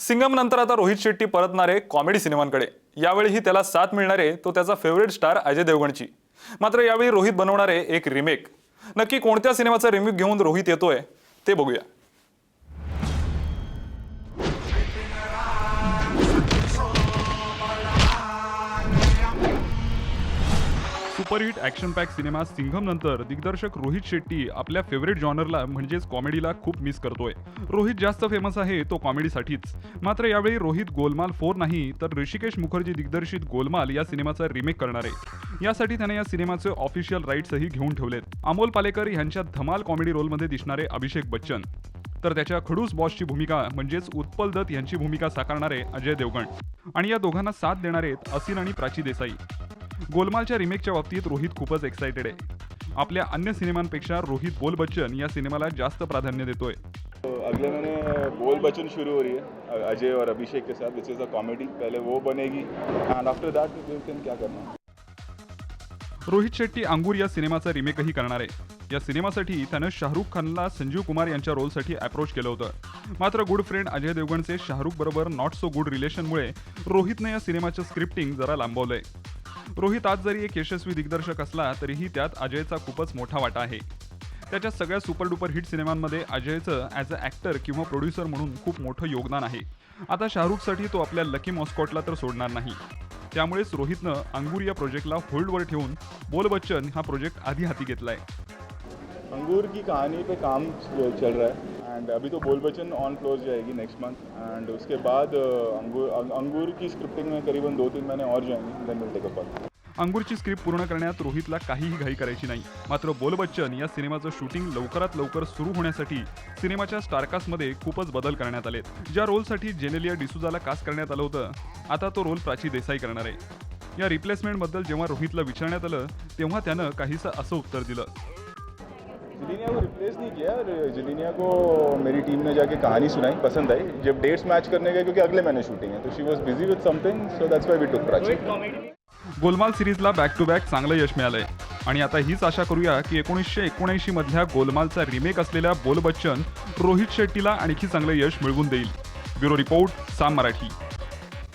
सिंगम नंतर आता रोहित शेट्टी परतणारे कॉमेडी सिनेमांकडे. यावेळीही त्याला साथ मिळणारे तो त्याचा फेवरेट स्टार अजय देवगणची. मात्र यावेळी रोहित बनवणारे एक रिमेक नक्की कोणत्या सिनेमाचा रिमेक घेऊन रोहित येतोय ते बघूया. Superhit action pack cinema Singham नंतर दिग्दर्शक रोहित शेट्टी आपल्या फेवरेट जॉनरला म्हणजेच कॉमेडीला खूप मिस करतोय. रोहित जास्त फेमस आहे तो कॉमेडीसाठीच मात्र यावेळी रोहित गोलमाल फोर नाही तर ऋषिकेश मुखर्जी दिग्दर्शित गोलमाल या सिनेमाचा रिमेक करणार आहे. यासाठी त्याने या सिनेमाचे ऑफिशियल राईट्सही घेऊन ठेवलेत. अमोल पालेकर यांच्या धमाल कॉमेडी रोलमध्ये दिसणारे अभिषेक बच्चन. तर त्याच्या खडूस बॉसची भूमिका म्हणजेच उत्पल दत्त यांची भूमिका साकारणारे अजय देवगण. आणि या दोघांना साथ देणारे असिन आणि प्राची देसाई. गोलमालच्या रिमेकच्या बाबतीत रोहित खूपच एक्सायटेड आहे. आपल्या अन्य सिनेमांपेक्षा रोहित बोल बच्चन या सिनेमाला जास्त प्राधान्य देतोय. अगले महीने बोल बचन शुरू हो रही है अजय और अभिषेक के साथ विच इज़ अ कॉमेडी पहले वो बनेगी एंड आफ्टर दैट क्या करना रोहित शेट्टी अंगूर या सिनेमाचा रिमेकही करणार आहे. या सिनेमासाठी त्यानं शाहरुख खानला संजीव कुमार यांच्या रोलसाठी अप्रोच केलं होतं. मात्र गुड फ्रेंड अजय देवगणचे शाहरुख बरोबर नॉट सो गुड रिलेशनमुळे रोहितनं या सिनेमाचं स्क्रिप्टिंग जरा लांबवलंय. रोहित आज जरी एक यशस्वी दिग्दर्शक असला तरीही त्यात अजयचा खूपच मोठा वाटा आहे. त्याच्या सगळ्या सुपर डुपर हिट सिनेमांमध्ये अजयचं ॲज अ ॲक्टर किंवा प्रोड्युसर म्हणून खूप मोठं योगदान आहे. आता शाहरुखसाठी तो आपल्या लकी मॉस्कॉटला तर सोडणार नाही. त्यामुळेच रोहितनं अंगूर या प्रोजेक्टला होल्डवर ठेवून बोल बच्चन हा प्रोजेक्ट आधी हाती घेतलाय. अंगूर की कहाणी पे काम चल रहा है. एंड अभी तो बोल बचन ऑन क्लोज जाएगी नेक्स्ट मंथ एंड उसके बाद अंगूर अंगूर की स्क्रिप्टिंग में करीबन दो तीन महीने और जाएंगे then will take a call अंगूरची script पूर्ण करण्यात रोहितला काहीही घाई करायची नाही. मात्र बोल बच्चन या सिनेमाचं शूटिंग लवकरात लवकर सुरू होण्यासाठी सिनेमाच्या स्टारकास्टमध्ये खूपच बदल करण्यात आलेत. ज्या रोलसाठी जेनेलिया डिसुजाला कास्ट करण्यात आलं होतं आता तो रोल प्राची देसाई करणार आहे. या रिप्लेसमेंटबद्दल जेव्हा रोहितला विचारण्यात आलं तेव्हा त्यानं काहीसं असं उत्तर दिलं. जिलीनिया को रिप्लेस नहीं किया और जिलीनिया को मेरी टीम ने जाके कहानी सुनाई पसंद आई। जब डेट्स मैच करने गए क्योंकि अगले महीने शूटिंग है तो she was busy with something so that's why we took Prachi Golmaal सिरीजला back to back चांगलं यश मिळालंय. आणि आता हीच आशा करूया की एकोणीसशे एकोणऐंशी मधल्या गोलमालचा रिमेक असलेल्या बोल बच्चन रोहित शेट्टीला आणखी चांगलं यश मिळवून देईल. Bureau report Saam Marathi.